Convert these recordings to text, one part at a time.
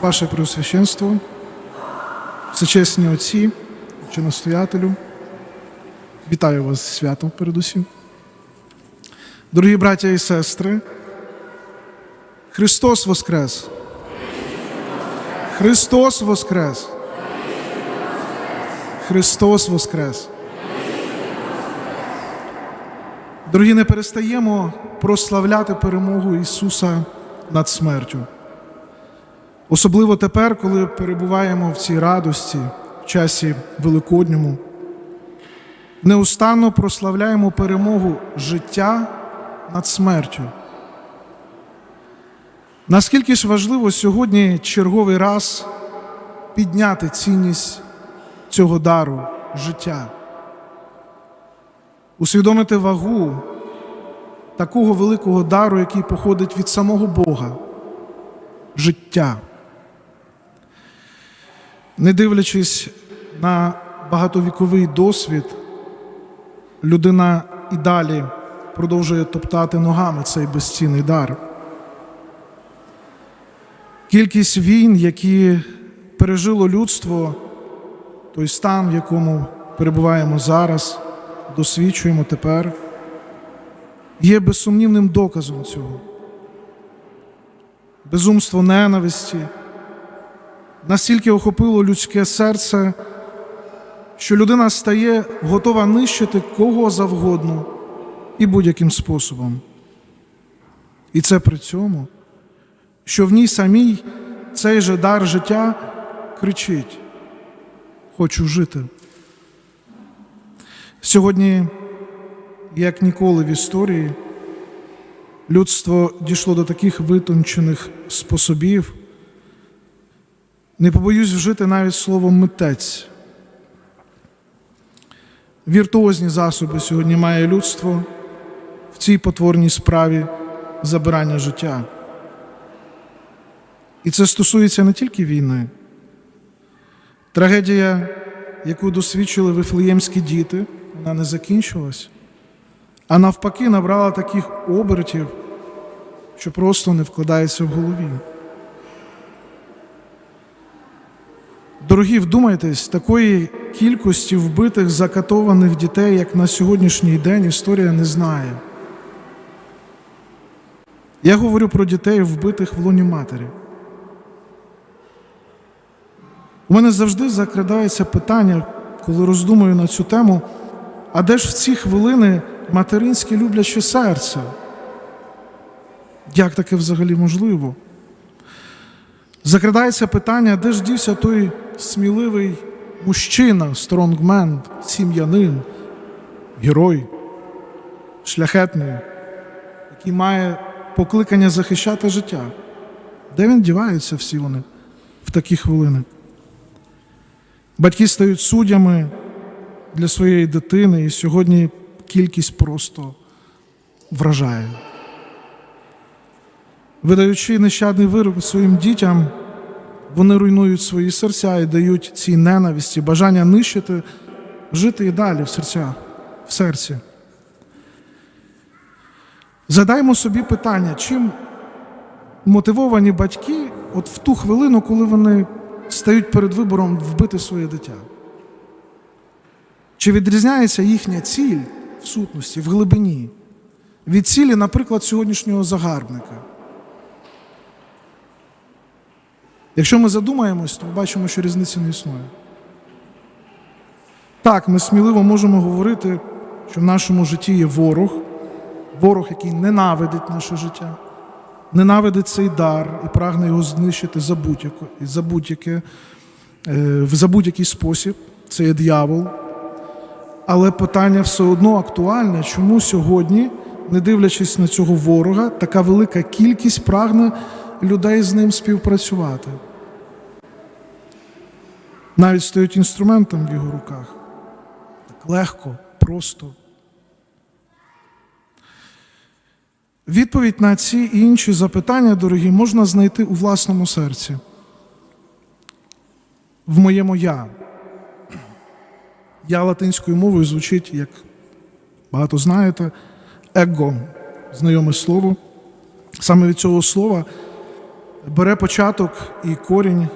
Ваше Преосвященство, всечесні отці чи настоятелю, вітаю вас зі святом передусім. Дорогі браття і сестри, Христос Воскрес! Христос Воскрес! Христос Воскрес! Дорогі, не перестаємо прославляти перемогу Ісуса над смертю. Особливо тепер, коли перебуваємо в цій радості в часі Великодньому, неустанно прославляємо перемогу життя над смертю. Наскільки ж важливо сьогодні черговий раз підняти цінність цього дару життя, усвідомити вагу такого великого дару, який походить від самого Бога життя. Не дивлячись на багатовіковий досвід, людина і далі продовжує топтати ногами цей безцінний дар. Кількість війн, які пережило людство, той стан, в якому перебуваємо зараз, досвідчуємо тепер, є безсумнівним доказом цього. Безумство ненависті настільки охопило людське серце, що людина стає готова нищити кого завгодно і будь-яким способом. І це при цьому, що в ній самій цей же дар життя кричить: Хочу жити. Сьогодні, як ніколи в історії, людство дійшло до таких витончених способів. Не побоюсь вжити навіть слово митець. Віртуозні засоби сьогодні має людство в цій потворній справі забирання життя. І це стосується не тільки війни. Трагедія, яку досвідчили вифлеємські діти, вона не закінчилась, а навпаки, набрала таких обертів, що просто не вкладається в голові. Дорогі, вдумайтесь, такої кількості вбитих, закатованих дітей, як на сьогоднішній день, історія не знає. Я говорю про дітей, вбитих в лоні матері. У мене завжди закрадається питання, коли роздумую на цю тему, а де ж в ці хвилини материнське любляче серце? Як таке взагалі можливо? Закрадається питання, де ж дівся той сміливий мужчина, стронгмен, сім'янин, герой, шляхетний, який має покликання захищати життя. Де він дівається всі вони в такі хвилини? Батьки стають суддями для своєї дитини, і сьогодні кількість просто вражає. Видаючи нещадний вирок своїм дітям, вони руйнують свої серця і дають цій ненависті, бажання нищити, жити і далі в серцях, в серці. Задаймо собі питання, чим мотивовані батьки от в ту хвилину, коли вони стають перед вибором вбити своє дитя? Чи відрізняється їхня ціль в сутності, в глибині від цілі, наприклад, сьогоднішнього загарбника? Якщо ми задумаємось, то бачимо, що різниці не існує. Так, ми сміливо можемо говорити, що в нашому житті є ворог, ворог, який ненавидить наше життя, ненавидить цей дар і прагне його знищити за будь-яке, е, за будь-який спосіб. Це є дьявол. Але питання все одно актуальне, чому сьогодні, не дивлячись на цього ворога, така велика кількість прагне людей з ним співпрацювати. Навіть стають інструментом в його руках. Так легко, просто. Відповідь на ці і інші запитання, дорогі, можна знайти у власному серці. В моєму я. Я латинською мовою звучить, як багато знаєте, его, знайоме слово. Саме від цього слова бере початок і корінь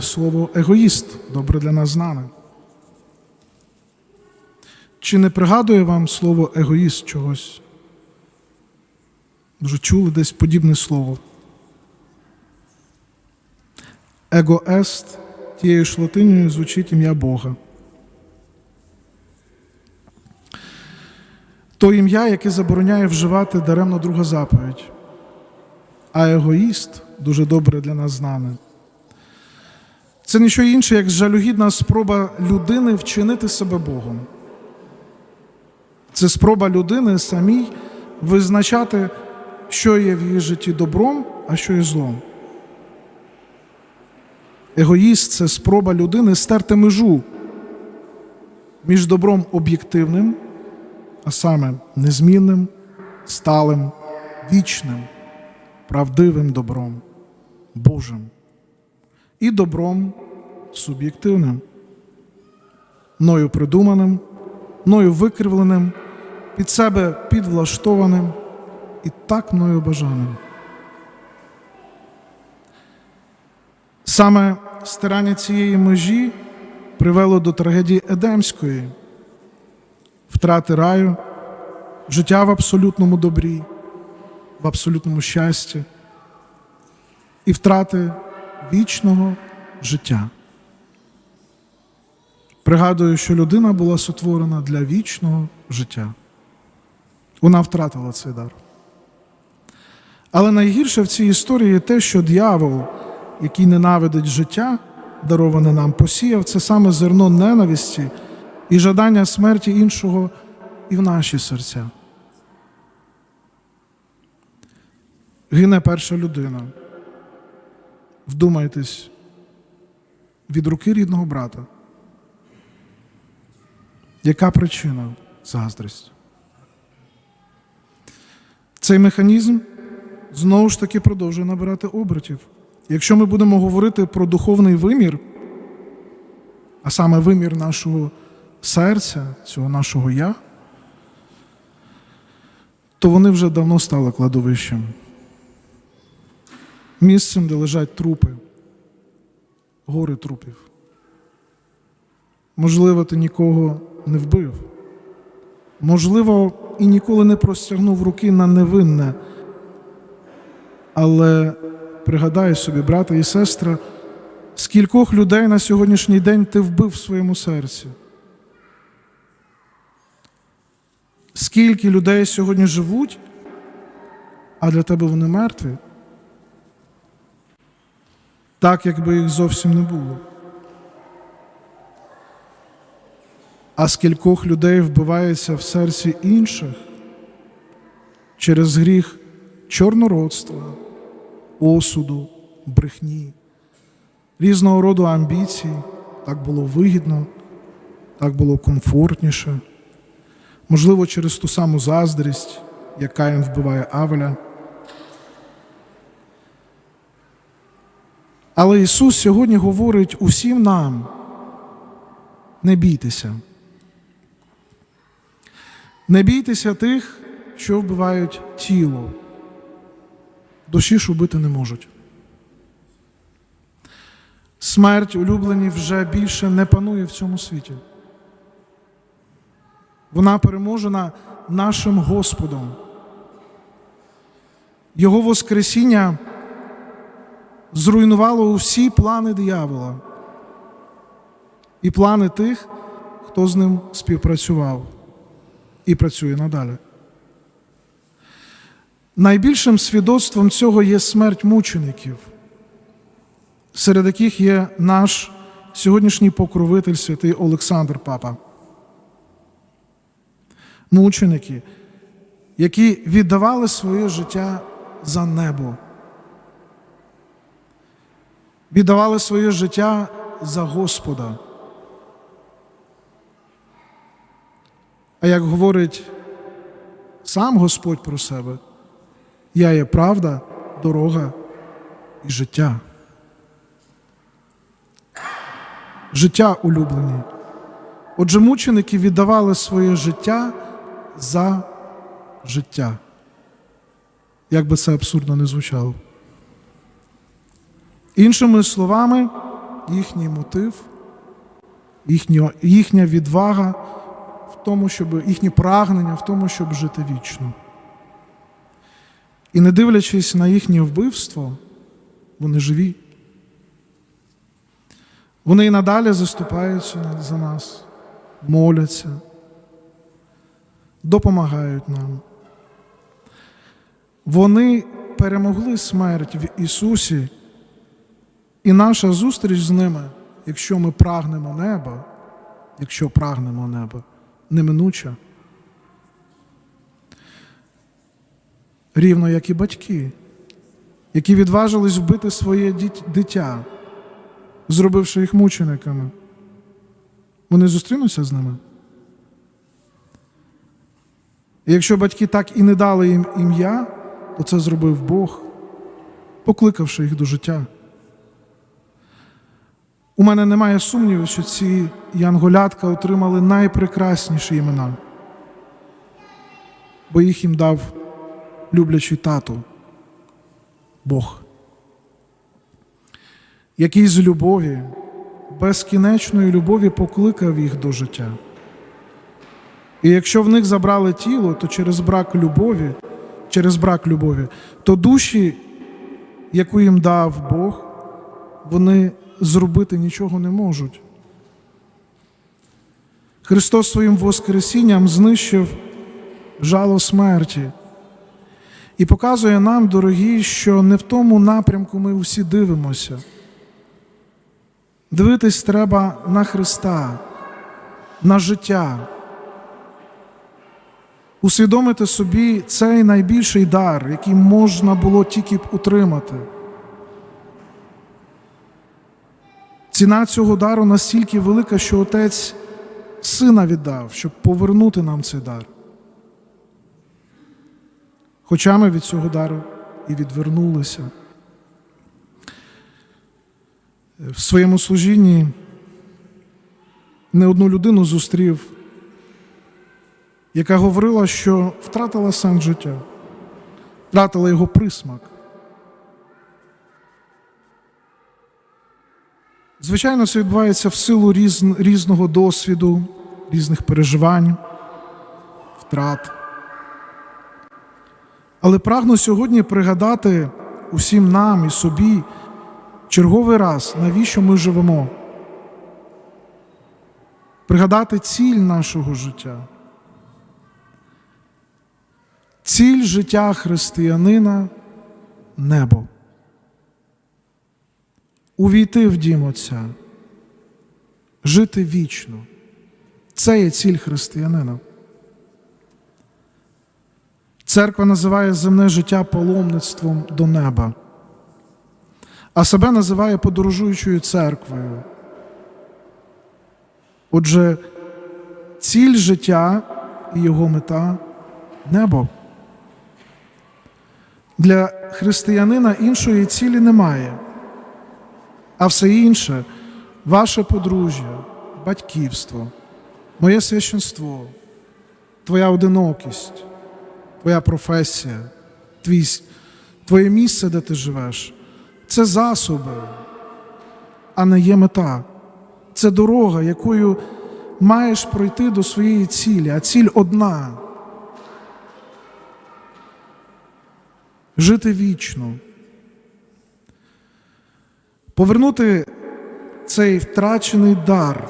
слово егоїст, добре для нас знане. Чи не пригадує вам слово егоїст чогось? Може, чули десь подібне слово? Егоест тією ж латиною звучить ім'я Бога. То ім'я, яке забороняє вживати даремно друга заповідь. А егоїст дуже добре для нас знаний. Це ніщо інше, як жалюгідна спроба людини вчинити себе Богом. Це спроба людини самій визначати, що є в її житті добром, а що є злом. Егоїст це спроба людини стерти межу між добром об'єктивним, а саме незмінним, сталим, вічним, правдивим добром, Божим і добром суб'єктивним, мною придуманим, мною викривленим, під себе підвлаштованим і так мною бажаним. Саме стирання цієї межі привело до трагедії Едемської, втрати раю, життя в абсолютному добрі, в абсолютному щасті і втрати вічного життя. Пригадую, що людина була сотворена для вічного життя. Вона втратила цей дар. Але найгірше в цій історії те, що дьявол, який ненавидить життя, дароване нам, посіяв це саме зерно ненависті і жадання смерті іншого і в наші серця. Гине перша людина. Вдумайтесь, від руки рідного брата. Яка причина заздрість? Цей механізм знову ж таки продовжує набирати обертів. Якщо ми будемо говорити про духовний вимір, а саме вимір нашого серця, цього нашого я, то вони вже давно стали кладовищем. Місцем, де лежать трупи, гори трупів. Можливо, ти нікого не вбив. Можливо, і ніколи не простягнув руки на невинне. Але пригадай собі, брата і сестра, скількох людей на сьогоднішній день ти вбив в своєму серці. Скільки людей сьогодні живуть, а для тебе вони мертві, так якби їх зовсім не було. А скількох людей вбивається в серці інших через гріх чорнородства, осуду, брехні, різного роду амбіцій, так було вигідно, так було комфортніше, можливо, через ту саму заздрість, як Каїн вбиває Авеля. Але Ісус сьогодні говорить усім нам: не бійтеся. Не бійтеся тих, що вбивають тіло. Душі ж убити не можуть. Смерть улюблені вже більше не панує в цьому світі. Вона переможена нашим Господом. Його Воскресіння зруйнувало усі плани диявола і плани тих, хто з ним співпрацював і працює надалі. Найбільшим свідоцтвом цього є смерть мучеників, серед яких є наш сьогоднішній покровитель святий Олександр Папа. Мученики, які віддавали своє життя за небо, віддавали своє життя за Господа. А як говорить сам Господь про себе, я є правда, дорога і життя. Життя улюблені. Отже, мученики віддавали своє життя за життя. Як би це абсурдно не звучало. Іншими словами, їхній мотив, їхня, їхня відвага в тому, щоб їхні прагнення в тому, щоб жити вічно. І не дивлячись на їхнє вбивство, вони живі. Вони і надалі заступаються за нас, моляться, допомагають нам. Вони перемогли смерть в Ісусі, і наша зустріч з ними, якщо ми прагнемо неба, якщо прагнемо неба, неминуча. Рівно як і батьки, які відважились вбити своє дитя, зробивши їх мучениками. Вони зустрінуться з ними. І якщо батьки так і не дали їм ім'я, то це зробив Бог, покликавши їх до життя. У мене немає сумніву, що ці янголятка отримали найпрекрасніші імена, бо їх їм дав люблячий тато, Бог, який з любові, безкінечної любові покликав їх до життя. І якщо в них забрали тіло, то через брак любові, через брак любові, то душі, яку їм дав Бог, вони зробити нічого не можуть. Христос своїм Воскресінням знищив жало смерті і показує нам, дорогі, що не в тому напрямку ми усі дивимося. Дивитись треба на Христа, на життя. Усвідомити собі цей найбільший дар, який можна було тільки б утримати. Ціна цього дару настільки велика, що Отець сина віддав, щоб повернути нам цей дар. Хоча ми від цього дару і відвернулися. В своєму служінні не одну людину зустрів, яка говорила, що втратила сенс життя, втратила його присмак. Звичайно, це відбувається в силу різ, різного досвіду, різних переживань, втрат. Але прагну сьогодні пригадати усім нам і собі черговий раз, навіщо ми живемо. Пригадати ціль нашого життя. Ціль життя християнина небо. Увійти в дім Отця, жити вічно. Це є ціль християнина. Церква називає земне життя паломництвом до неба, а себе називає подорожуючою церквою. Отже, ціль життя і його мета небо. Для християнина іншої цілі немає, а все інше ваше подружжя, батьківство, моє священство, твоя одинокість, твоя професія, твій, твоє місце, де ти живеш це засоби, а не є мета. Це дорога, якою маєш пройти до своєї цілі, а ціль одна. Жити вічно. Повернути цей втрачений дар.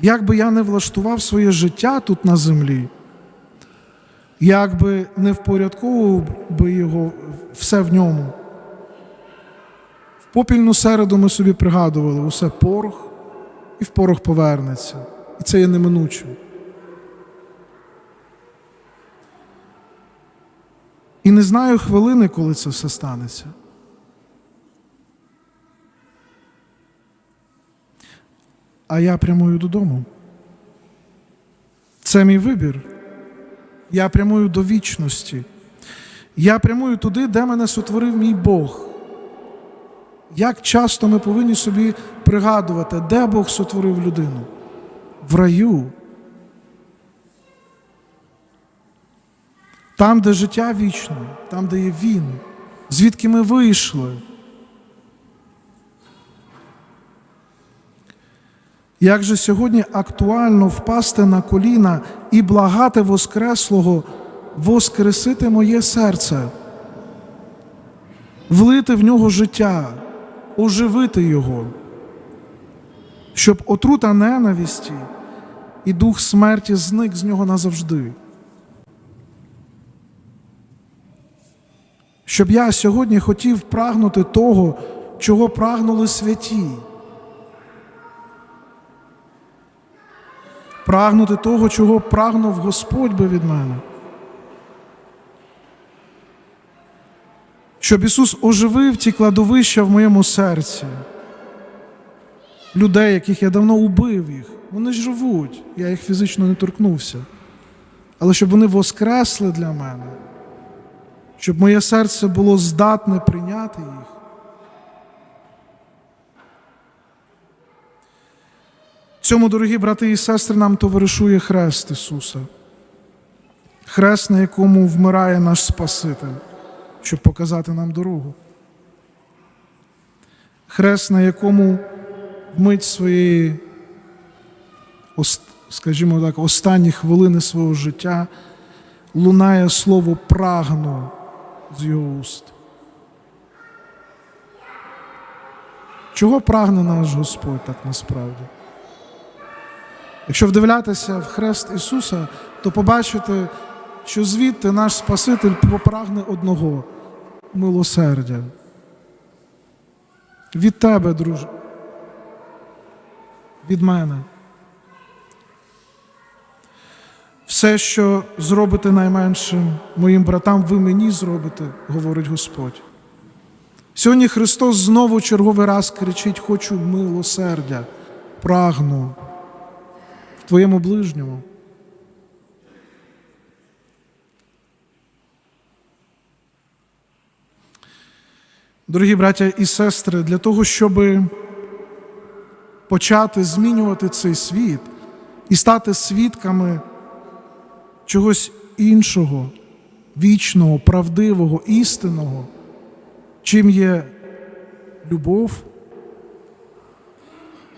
Як би я не влаштував своє життя тут на землі, як би не впорядковував би його все в ньому. В попільну середу ми собі пригадували, усе порох і в порох повернеться. І це є неминуче. І не знаю хвилини, коли це все станеться. А я прямую додому. Це мій вибір. Я прямую до вічності. Я прямую туди, де мене сотворив мій Бог. Як часто ми повинні собі пригадувати, де Бог сотворив людину? В раю. Там, де життя вічне, там, де є Він звідки ми вийшли. Як же сьогодні актуально впасти на коліна і благати Воскреслого, воскресити моє серце, влити в нього життя, оживити його, щоб отрута ненависті і дух смерті зник з нього назавжди. Щоб я сьогодні хотів прагнути того, чого прагнули святі. Прагнути того, чого прагнув Господь би від мене. Щоб Ісус оживив ті кладовища в моєму серці. Людей, яких я давно убив їх. Вони живуть, я їх фізично не торкнувся. Але щоб вони воскресли для мене, щоб моє серце було здатне прийняти їх. Цьому, дорогі брати і сестри, нам товаришує хрест Ісуса, хрест, на якому вмирає наш Спаситель, щоб показати нам дорогу. Хрест, на якому вмить своєї, скажімо так, останні хвилини свого життя лунає слово прагну з його уст. Чого прагне наш Господь так насправді? Якщо вдивлятися в хрест Ісуса, то побачите, що звідти наш Спаситель попрагне одного милосердя. Від тебе, друже. Від мене. Все, що зробите найменшим моїм братам, ви мені зробите, говорить Господь. Сьогодні Христос знову черговий раз кричить: Хочу милосердя, прагну твоєму ближньому. Дорогі браття і сестри, для того, щоб почати змінювати цей світ і стати свідками чогось іншого, вічного, правдивого, істинного, чим є любов,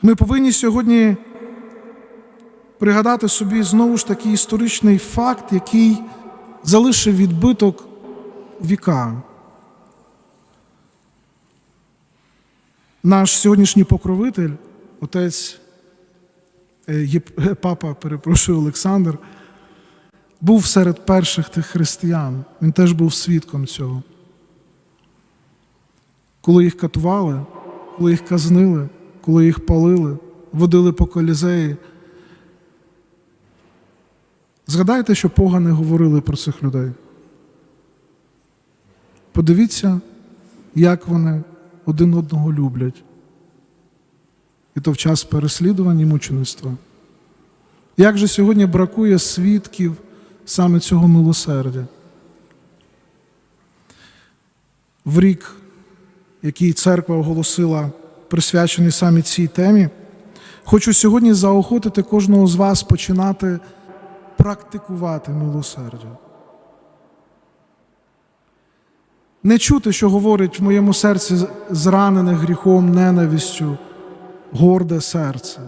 ми повинні сьогодні пригадати собі знову ж таки історичний факт, який залишив відбиток віка. Наш сьогоднішній покровитель, отець е, е, папа, перепрошую, Олександр, був серед перших тих християн. Він теж був свідком цього. Коли їх катували, коли їх казнили, коли їх палили, водили по колізеї. Згадайте, що погани говорили про цих людей. Подивіться, як вони один одного люблять. І то в час переслідувань і мучеництва. Як же сьогодні бракує свідків саме цього милосердя? В рік, який церква оголосила, присвячений саме цій темі, хочу сьогодні заохотити кожного з вас починати практикувати милосердя. Не чути, що говорить в моєму серці зранене гріхом, ненавистю, горде серце,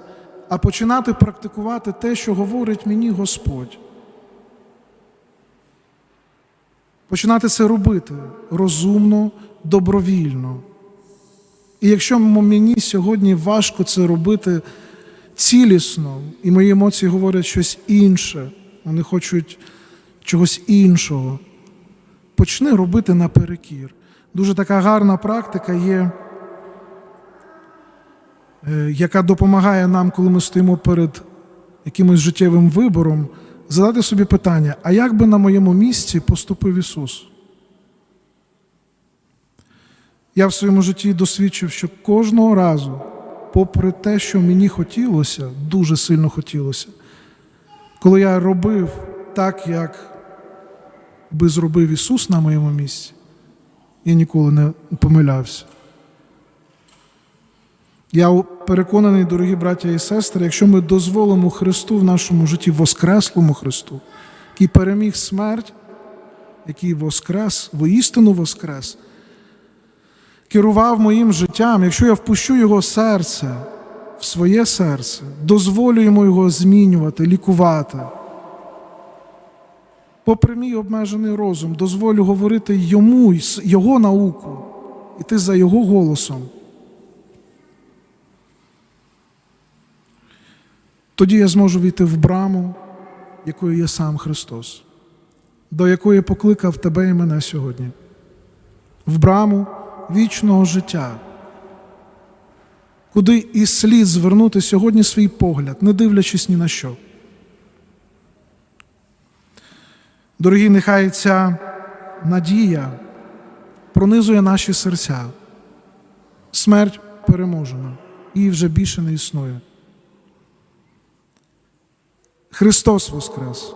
а починати практикувати те, що говорить мені Господь. Починати це робити розумно, добровільно. І якщо мені сьогодні важко це робити цілісно, і мої емоції говорять щось інше, вони хочуть чогось іншого, почни робити наперекір. Дуже така гарна практика є, е, яка допомагає нам, коли ми стоїмо перед якимось життєвим вибором, задати собі питання: а як би на моєму місці поступив Ісус? Я в своєму житті досвідчив, що кожного разу, попри те, що мені хотілося, дуже сильно хотілося, коли я робив так, як би зробив Ісус на моєму місці, я ніколи не помилявся. Я переконаний, дорогі браття і сестри, якщо ми дозволимо Христу в нашому житті, Воскреслому Христу, який переміг смерть, який воскрес, воістину воскрес, керував моїм життям, якщо я впущу Його серце в своє серце, дозволю йому його змінювати, лікувати. Попри мій обмежений розум, дозволю говорити йому його науку, іти за його голосом. Тоді я зможу війти в браму, якою є сам Христос, до якої покликав тебе і мене сьогодні, в браму вічного життя, куди і слід звернути сьогодні свій погляд, не дивлячись ні на що. Дорогі, нехай ця надія пронизує наші серця. Смерть переможена, її вже більше не існує. Христос Воскрес!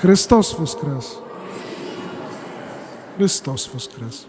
Христос Воскрес! Христос Воскрес!